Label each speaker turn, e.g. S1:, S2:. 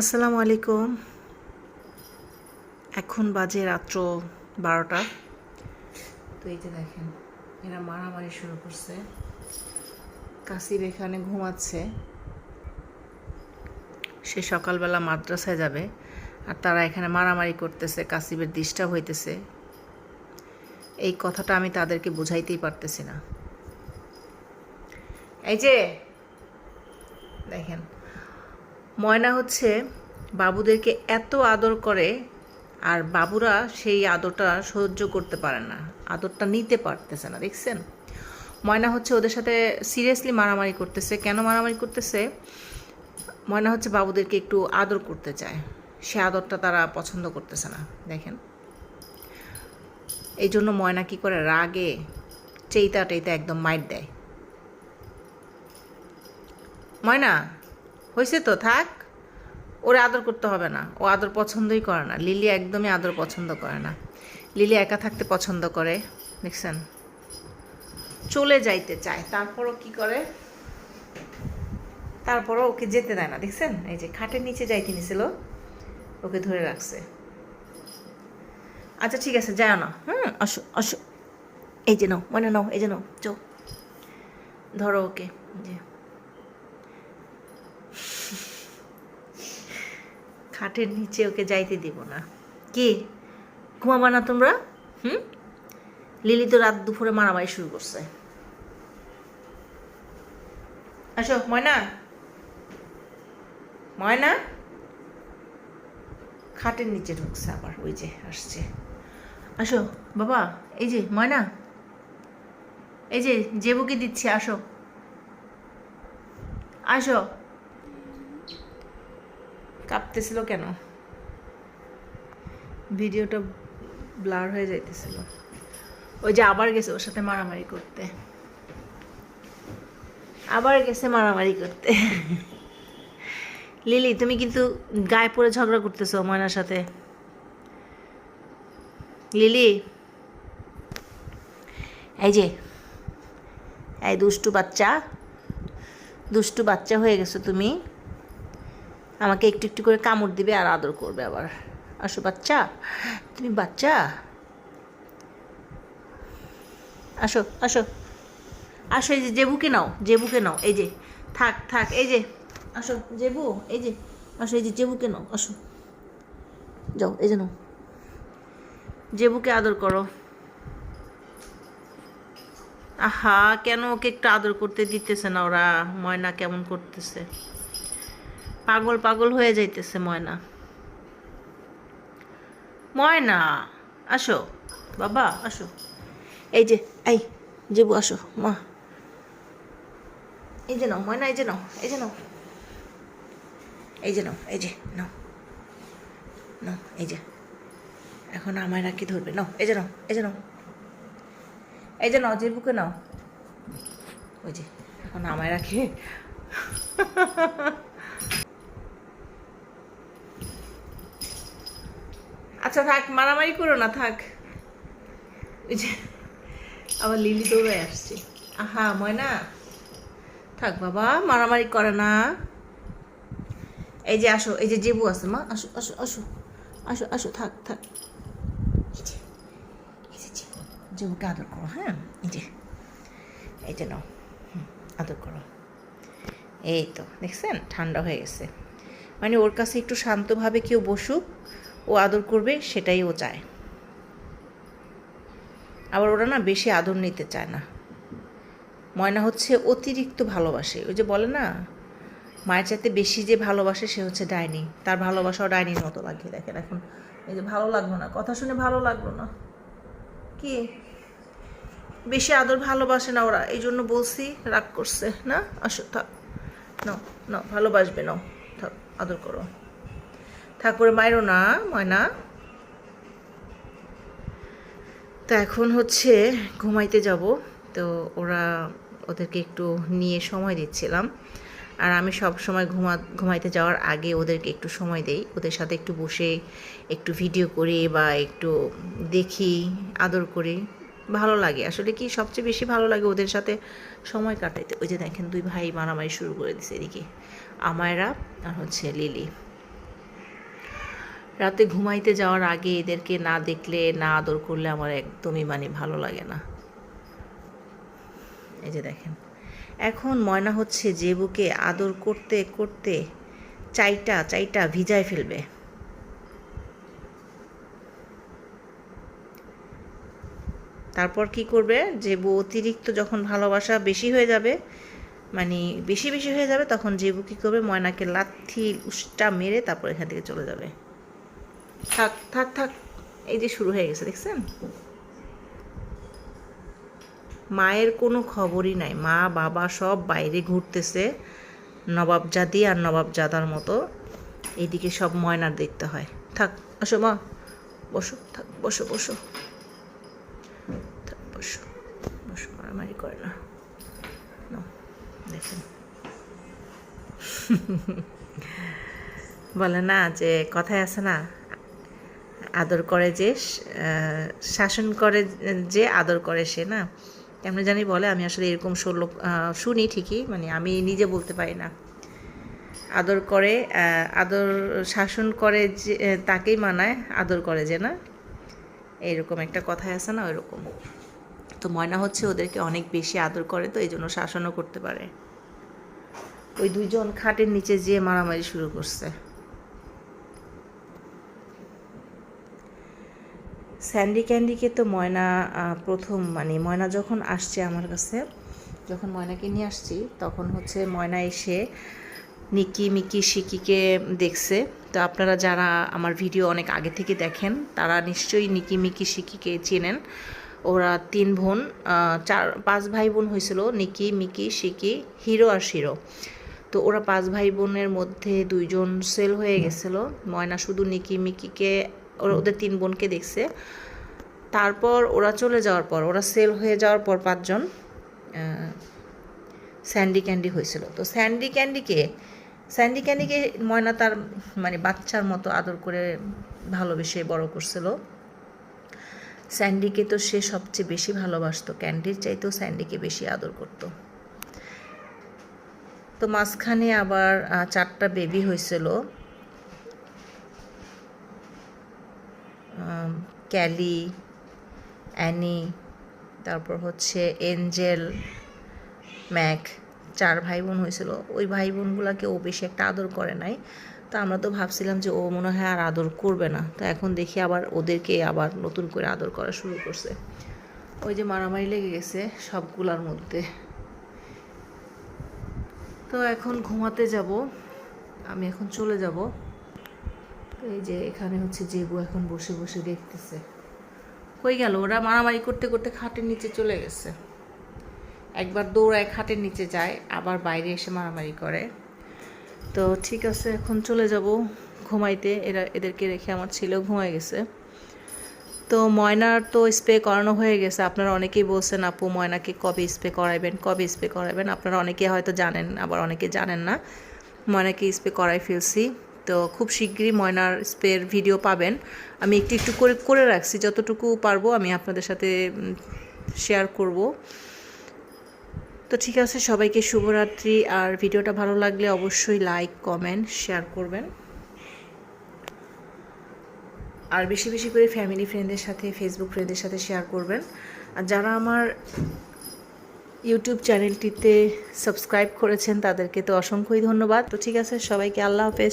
S1: আসসালামু আলাইকুম। এখন বাজে রাত্র বারোটা। তো এই যে দেখেন, এরা মারামারি শুরু করছে। কাসির এখানে ঘুমাচ্ছে। সে সকালবেলা মাদ্রাসায় যাবে আর তারা এখানে মারামারি করতেছে, কাসিবের ডিস্টার্ব হইতেছে। এই কথাটা আমি তাদেরকে বুঝাইতেই পারতেছি না। এই যে, দেখেন ময়না হচ্ছে বাবুদেরকে এত আদর করে, আর বাবুরা সেই আদরটা সহ্য করতে পারে না, আদরটা নিতে পারতেছে না, দেখছেন? ময়না হচ্ছে ওদের সাথে সিরিয়াসলি মারামারি করতেছে। কেন মারামারি করতেছে? ময়না হচ্ছে বাবুদেরকে একটু আদর করতে চায়। সে আদরটা তারা পছন্দ করতেছে না, দেখেন? এই জন্য ময়না কি করে? রাগে, চেইতা টেইতা একদম মাইট দেয়। ময়না হয়েছে তো, থাক। ওরে আদর করতে হবে না। ও আদর পছন্দই করে না। লিলি একদমই আদর পছন্দ করে না। লিলি একা থাকতে পছন্দ করে। দেখছেন? চলে যাইতে চায়। তারপরও কি করে? তারপরও ওকে যেতে দেয় না। দেখছেন? এই যে খাটের নিচে যাইতে নিছিল। ওকে ধরে রাখছে। আচ্ছা ঠিক আছে যায় না। হুম, আসো আসো। এই যে নাও মনে নাও, এই যে নাও চো ধরো ওকে। যে। খাটের নিচে ওকে যাইতে দিব না। কি? ঘুমাবা না তোমরা? হুম? লিলি তো রাত দুপুরে মারামারি শুরু করছে। আসো, ময়না। ময়না? খাটের নিচে ঢুকছে আবার, ওই যে আসছে। আসো, বাবা, এই যে, ময়না। এই যে, জেবুকে দিচ্ছি, আসো। আসো। কাঁপতেছিল কেন? ভিডিওটা ব্লার হয়ে যাইতেছিল। ওই যে আবার গেছে ওর সাথে মারামারি করতে। আবার গেছে মারামারি করতে। লিলি, তুমি কিন্তু গায়ে পরে ঝগড়া করতেছো ময়নার সাথে। লিলি। এই যে, এই দুষ্টু বাচ্চা। দুষ্টু বাচ্চা হয়ে গেছো তুমি। আমাকে একটু একটু করে কামড় দিবে আর আদর করবে আবার। আসো বাচ্চা, তুমি বাচ্চা? আসো আসো। আসো, এই যে জেবুকে নাও জেবুকে নাও, এই যে। থাক থাক, এই যে। আসো, জেবু, এই যে। আসো, এই যে জেবুকে নাও, আসো। যাও, এই যে নাও। জেবুকে আদর করো। আহা, কেন ওকে একটু আদর করতে দিতেছে না ওরা? ময়না কেমন করতেছে? পাগল পাগল হয়ে যাইতেছে ময়না। ময়না, আসো। বাবা, আসো। এই যে, এই, জেবু, আসো। মা। এই যে নাও, ময়না, এই যে নাও, এই যে নাও। এই যে নাও, এই যে, নাও। নাও, এই যে। এখন আমায় রাখি ধরবে? নাও, এই যে নাও, এই যে নাও। এই যে নাও, জেবুকে নাও। ওই যে, এখন আমায় রাখে আচ্ছা থাক, মারামারি করো না, থাক। আবার লিলি দৌড়ে আসছে। আহা, ময়না। থাক, বাবা, মারামারি করে না। এই যে, আসো, এই যে, জেবু আছে, মা। আসো আসো আসো। আসো আসো, থাক থাক। জেবুকে আদর করো হ্যাঁ? এই যে এই যে নাও। আদর করো। এই তো, দেখছেন? ঠান্ডা হয়ে গেছে। মানে ওর কাছে একটু শান্তভাবে কেউ বসুক ও আদর করবে, সেটাই ও চায়। আবার ওরা না বেশি আদর নিতে চায় না। ময়না হচ্ছে অতিরিক্ত ভালোবাসে। ওই যে বলে না, মায়ের চাইতে বেশি যে ভালোবাসে সে হচ্ছে ডাইনি। তার ভালোবাসাও ডাইনির মতো লাগে দেখেন এখন এই যে ভালো লাগল না। কথা শুনে ভালো লাগল না। কি? বেশি আদর ভালোবাসে না ওরা। এই জন্য বলছি, রাগ করছে। না? আসো, থাক। নাও নাও, ভালোবাসবে, নাও। থাক, আদর করো। ঠাকুরে মায়েরও না, ময়না। তো এখন হচ্ছে ঘুমাইতে যাব। তো ওরা ওদেরকে একটু নিয়ে সময় দিচ্ছিলাম। আর আমি সব সময় ঘুমা, ঘুমাইতে যাওয়ার আগে ওদেরকে একটু সময় দেই। ওদের সাথে একটু বসে, একটু ভিডিও করি বা একটু দেখি, আদর করি। ভালো লাগে। আসলে কি সবচেয়ে বেশি ভালো লাগে ওদের সাথে সময় কাটাইতে। ওই যে দেখেন দুই ভাই মারামারি শুরু করে দিছে এদিকে। আমায়রা আর হচ্ছে লিলি। রাতে ঘুমাইতে যাওয়ার আগে এদেরকে না দেখলে, না আদর করলে আমার একদমই মানে ভালো লাগে না। এই যে দেখেন। এখন ময়না হচ্ছে জেবুকে আদর করতে করতে চাইটা চাইটা ভিজায় ফেলবে। তারপর কি করবে? জেবু অতিরিক্ত যখন ভালোবাসা বেশি হয়ে যাবে মানে বেশি বেশি হয়ে যাবে, তখন জেবু কী করবে? ময়নাকে লাথি, উষ্টা মেরে তারপর এখান থেকে চলে যাবে। থাক থাক থাক। এই যে শুরু হয়ে গেছে, দেখছেন? মায়ের কোনো খবরই নাই। মা, বাবা সব বাইরে ঘুরতেছে, নবাবজাদি আর নবাবজাদার মতো। এইদিকে সব ময়নার দেখতে হয়। থাক, আসো মা। বসো, থাক, বসো বসো। থাক, বসো বসো, মারামারি করে না। দেখেন। বলে না যে কথায় আছে না? আদর করে যে শাসন করে যে আদর করে সে, না? কেমন জানি বলে, আমি আসলে এরকম ষোলো শুনি ঠিকই মানে আমি নিজে বলতে পারি না। আদর করে আদর, শাসন করে যে তাকেই মানায়, আদর করে যে, না? এইরকম একটা কথায় আছে না, ওইরকম। তো ময়না হচ্ছে ওদেরকে অনেক বেশি আদর করে তো এই জন্য শাসনও করতে পারে। ওই দুইজন খাটের নিচে যেয়ে মারামারি শুরু করছে। স্যান্ডি ক্যান্ডিকে তো ময়না প্রথম মানে ময়না যখন আসছে আমার কাছে, যখন ময়নাকে নিয়ে আসছি, তখন হচ্ছে ময়না এসে নিকি, মিকি শিকিকে দেখছে। তো আপনারা যারা আমার ভিডিও অনেক আগে থেকে দেখেন, তারা নিশ্চয়ই নিকি, মিকি শিকিকে চেনেন। ওরা তিন বোন চার, পাঁচ ভাই বোন হয়েছিল, নিকি, মিকি, শিকি, হিরো আর শিরো। তো ওরা পাঁচ ভাই বোনের মধ্যে দুইজন সেল হয়ে গেছিল। ময়না শুধু নিকি মিকিকে ওদের তিন বোনকে দেখছে। তারপর ওরা চলে যাওয়ার পর ওরা সেল হয়ে যাওয়ার পর পাঁচজন স্যান্ডি ক্যান্ডি হয়েছিল। তো স্যান্ডি ক্যান্ডিকে স্যান্ডি ক্যান্ডিকে ময়না তার মানে বাচ্চার মতো আদর করে ভালোবেসে বড় করছিল। স্যান্ডিকে তো সে সবচেয়ে বেশি ভালোবাসতো ক্যান্ডির চাইতেও স্যান্ডিকে বেশি আদর করতো। তো মাঝখানে আবার চারটা বেবি হয়েছিল। ক্যালি, অ্যানি, তারপর হচ্ছে এঞ্জেল, ম্যাক, চার ভাই বোন হয়েছিল। ওই ভাই বোনগুলোকে ও বেশি একটা আদর করে নাই। তো আমরা তো ভাবছিলাম যে ও মনে হয় আর আদর করবে না। তো এখন দেখি আবার ওদেরকে আবার নতুন করে আদর করা শুরু করছে। ওই যে মারামারি লেগে গেছে সবগুলার মধ্যে। তো এখন ঘুমাতে যাব। আমি এখন চলে যাব। এই যে এখানে হচ্ছে জেবু এখন বসে বসে দেখতেছে। হয়ে গেল, ওরা মারামারি করতে করতে খাটের নিচে চলে গেছে। একবার দৌড়ায় খাটের নিচে যায়, আবার বাইরে এসে মারামারি করে। তো ঠিক আছে, এখন চলে যাব ঘুমাইতে। এরা, এদেরকে রেখে আমার ছেলেও ঘুমায় গেছে। তো ময়নার তো স্প্রে করানো হয়ে গেছে। আপনারা অনেকেই বলছেন, আপু, ময়নাকে কবে স্প্রে করাইবেন? কবে স্প্রে করাবেন আপনারা অনেকে হয়তো জানেন, আবার অনেকে জানেন না। ময়নাকে স্প্রে করাই ফেলছি। তো খুব শীঘ্রই ময়নার স্প্রের ভিডিও পাবেন। আমি একটু একটু করে করে রাখছি, যতটুকু পারব আমি আপনাদের সাথে শেয়ার করব। তো ঠিক আছে, সবাইকে শুভরাত্রি। আর ভিডিওটা ভালো লাগলে অবশ্যই লাইক কমেন্ট শেয়ার করবেন। আর বেশি বেশি করে ফ্যামিলি ফ্রেন্ডদের সাথে ফেসবুক ফ্রেন্ডদের সাথে শেয়ার করবেন। আর যারা আমার ইউটিউব চ্যানেলটিতে সাবস্ক্রাইব করেছেন, তাদেরকে তো অসংখ্যই ধন্যবাদ। তো ঠিক আছে, সবাইকে আল্লাহ হাফেজ।